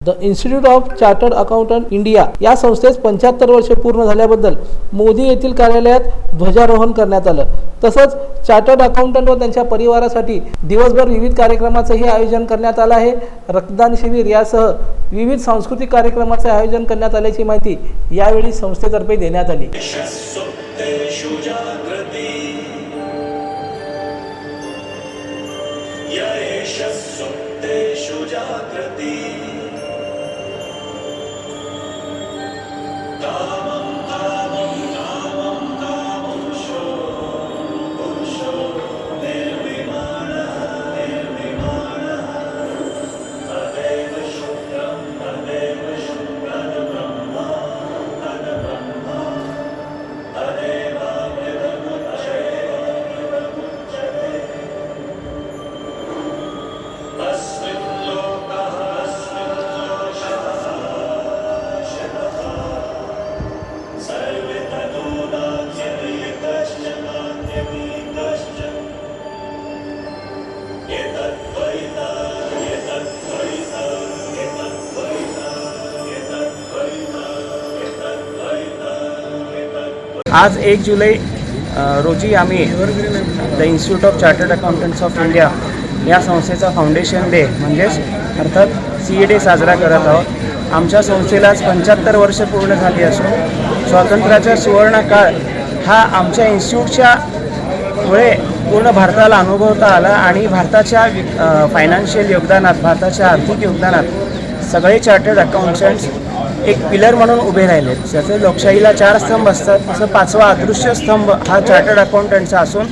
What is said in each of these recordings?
The institute of chartered accountant India या संस्थेस पंच्याहत्तर वर्षे पूर्ण झाल्याबद्दल मोदी येथील कार्यालयात ध्वजारोहण करण्यात आलं. तसंच चार्टर्ड अकाउंटंट व त्यांच्या परिवारासाठी दिवसभर विविध कार्यक्रमाचंही आयोजन करण्यात आलं आहे. रक्तदान शिबिर यासह विविध सांस्कृतिक कार्यक्रमाचे आयोजन करण्यात आल्याची माहिती यावेळी संस्थेतर्फे देण्यात आली. सुप्तेषु आज एक जुलै रोजी आम्ही the institute of chartered accountants of India या संस्थेचा फाउंडेशन डे म्हणजेच अर्थात सी ए डे साजरा करत आहोत. आमच्या संस्थेला आज पंच्याहत्तर वर्ष पूर्ण झाली असून स्वातंत्र्याचा सुवर्णकाळ हा आमच्या इन्स्टिट्यूटच्या मुळे पूर्ण भारताला अनुभवता आला आणि भारताच्या फायनान्शियल योगदानात भारताच्या आर्थिक योगदानात सगळे चार्टर्ड अकाउंटंट्स एक पिलर म्हणून उभे राहिले. त्याचे लोकशाहीला चार स्तंभ असतात. तसं पाचवा अदृश्य स्तंभ हा चार्टर्ड अकाउंटंटचा असून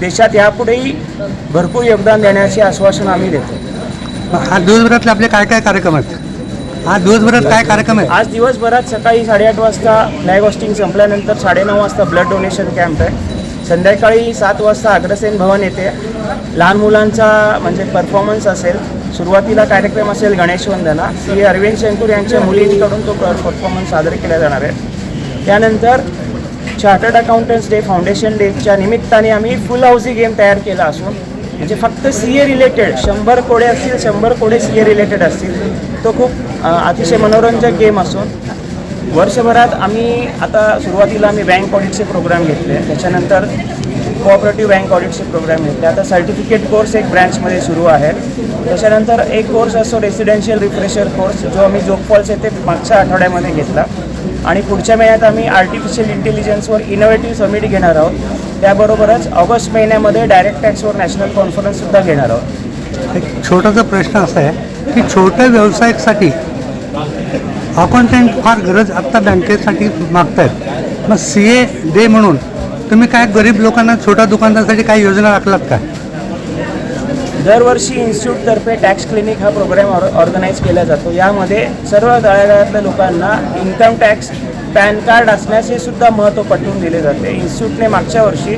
देशात यापुढेही भरपूर योगदान देण्याचे आश्वासन आम्ही देतो. हा दिवसभरातले आपले काय काय कार्यक्रम आहेत? हा दिवसभरात काय कार्यक्रम आहे आज दिवसभरात सकाळी साडेआठ वाजता फ्लॅग होस्टिंग संपल्यानंतर साडेनऊ वाजता ब्लड डोनेशन कॅम्प आहे. संध्याकाळी सात वाजता अग्रसेन भवन येते. लहान मुलांचा म्हणजे परफॉर्मन्स असेल. सुरुवातीला कार्यक्रम असेल गणेशवंदना सी अरविंद शंकूर यांच्या मुलींकडून तो परफॉर्मन्स सादर केला जाणार आहे. त्यानंतर चार्टर्ड अकाउंटंट्स डे फाउंडेशन डेच्या निमित्ताने आम्ही फुल हाऊसी गेम तयार केला असून म्हणजे फक्त सी ए रिलेटेड शंभर कोडे असतील शंभर कोडे सी ए रिलेटेड असतील तो खूप अतिशय मनोरंजक गेम असून वर्षभरात आम्ही आता सुरुवातीला आम्ही बँक ऑडिटचे प्रोग्राम घेतले. त्याच्यानंतर कोऑपरेटिव्ह बँक ऑडिटचे प्रोग्राम घेतले आता सर्टिफिकेट कोर्स एक ब्रँचमध्ये सुरू आहे. त्याच्यानंतर एक कोर्स असतो रेसिडेन्शियल रिफ्रेशर कोर्स जो आम्ही जोगफॉल्स येथे मागच्या आठवड्यामध्ये घेतला. आणि पुढच्या महिन्यात आम्ही आर्टिफिशियल इंटेलिजन्सवर इनोव्हेटिव्ह समिट घेणार आहोत. त्याबरोबरच ऑगस्ट महिन्यामध्ये डायरेक्ट टॅक्सवर नॅशनल कॉन्फरन्ससुद्धा घेणार आहोत. एक छोटासा प्रश्न असा आहे की छोट्या व्यवसायासाठी अकाउंटंट फार गरज आत्ता बँकेसाठी मागतायत. मग सी ए डे म्हणून तुम्ही काय गरीब लोकांना छोट्या दुकानदारासाठी काही योजना आखलात का? दरवर्षी इन्स्टिट्यूटतर्फे टॅक्स क्लिनिक हा प्रोग्राम ऑर ऑर्गनाईज केला जातो. यामध्ये सर्व तळागाळातल्या लोकांना इन्कम टॅक्स पॅन कार्ड असण्याचे सुद्धा महत्त्व पटवून दिले जाते. इन्स्टिट्यूटने मागच्या वर्षी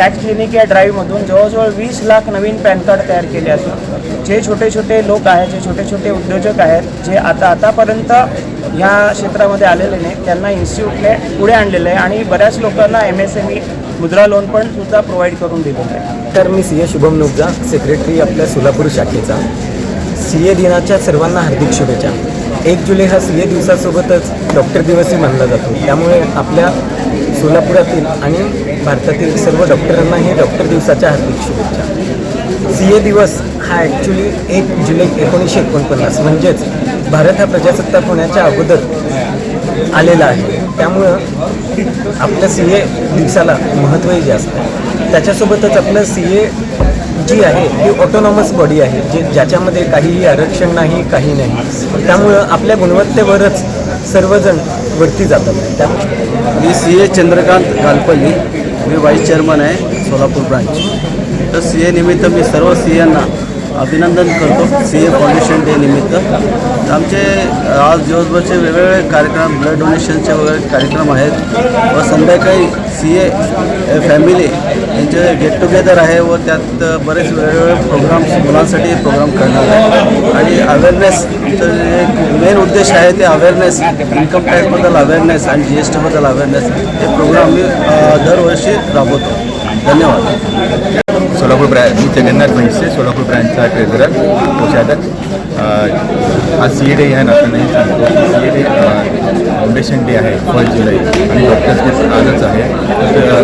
टॅक्स क्लिनिक या ड्राईव्हमधून जवळजवळ वीस लाख नवीन पॅन कार्ड तयार केले असून जे छोटे छोटे लोक आहेत जे छोटे छोटे उद्योजक आहेत जे आता आतापर्यंत ह्या क्षेत्रामध्ये आलेले नाहीत त्यांना इन्स्टिट्यूटने पुढे आणलेलं आहे आणि बऱ्याच लोकांना M S M E Mudra loan पण सुद्धा प्रोव्हाइड करून दिलेलं आहे. तर मी C A Shubham Nubja secretary आपल्या सोलापूर शाखेचा. सी ए दिनाच्या सर्वांना हार्दिक शुभेच्छा. एक जुलै हा सी ए दिवसासोबतच डॉक्टर दिवसही मानला जातो. त्यामुळे आपल्या सोलापुरातील आणि भारतातील सर्व डॉक्टरांनाही डॉक्टर दिवसाच्या हार्दिक शुभेच्छा. सी ए दिवस हा ॲक्च्युली एक जुलै एकोणीसशे एकोणपन्नास म्हणजेच भारत हा प्रजासत्ताक होण्याच्या अगोदर आलेला आहे. त्यामुळं आपल्या सी ए दिवसाला महत्त्वही जास्त आहे. त्याच्यासोबतच आपलं सी ए जी आहे ही ऑटोनॉमस बॉडी आहे जे ज्याच्यामध्ये काहीही आरक्षण नाही काही नाही. त्यामुळं आपल्या गुणवत्तेवरच सर्वजण वरती जातात. त्या मी सी ए चंद्रकांत गालपल्ली मी व्हाईस चेअरमन आहे सोलापूर ब्रांच तर सी एनिमित्त निमित्त मी सर्व सी एंना अभिनंदन करतो सी ए फाउंडेशन डे निमित्त. आमचे आज दिवसभरचे वेगवेगळे कार्यक्रम ब्लड डोनेशनचे वगैरे कार्यक्रम आहेत. व संध्याकाळी सी ए फॅमिली यांचे गेट टुगेदर आहे व त्यात बरेच वेगवेगळे प्रोग्राम्स मुलांसाठी प्रोग्राम करणार आहे आणि अवेअरनेस जे मेन उद्देश आहे ते अवेअरनेस इन्कम टॅक्सबद्दल अवेअरनेस आणि जी एस टीबद्दल अवेअरनेस हे प्रोग्राम मी दरवर्षी राबवतो. धन्यवाद. सोलापूर ब्रँच मी जगन्नाथ म्हैसे सोलापूर ब्रँचचा ट्रेझरर कोषाध्यक्ष आज सी ए डे या नात्याने सांगतो C A day foundation day आहे फर्स्ट जुलै आणि डॉक्टर्स डे आजच आहे.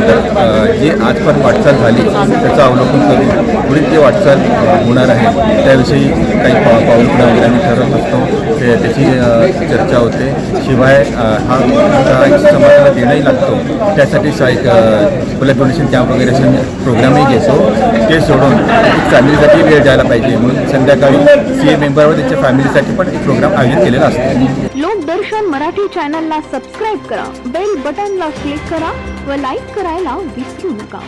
तर जे आज पण वाटचाल झाली त्याचं अवलोकन करून पुढील जे वाटचाल होणार आहे त्याविषयी काही पा पाऊलखुणा वगैरे आम्ही ठरवत असतो. ते त्याची चर्चा होते. शिवाय हा आमचा एक समाजाला देणंही लागतो. त्यासाठी एक ब्लड डोनेशन कॅम्प वगैरे असे प्रोग्रामही घेतो. ते सोडून फॅमिलीसाठी वेळ द्यायला पाहिजे. म्हणून संध्याकाळी सी ए मेंबरवर त्यांच्या फॅमिलीसाठी पण एक प्रोग्राम आयोजित केलेला असतो. लोकदर्शन मराठी चॅनलला सबस्क्राईब करा. बेल बटनला क्लिक करा व लाईक करायला विसरू नका.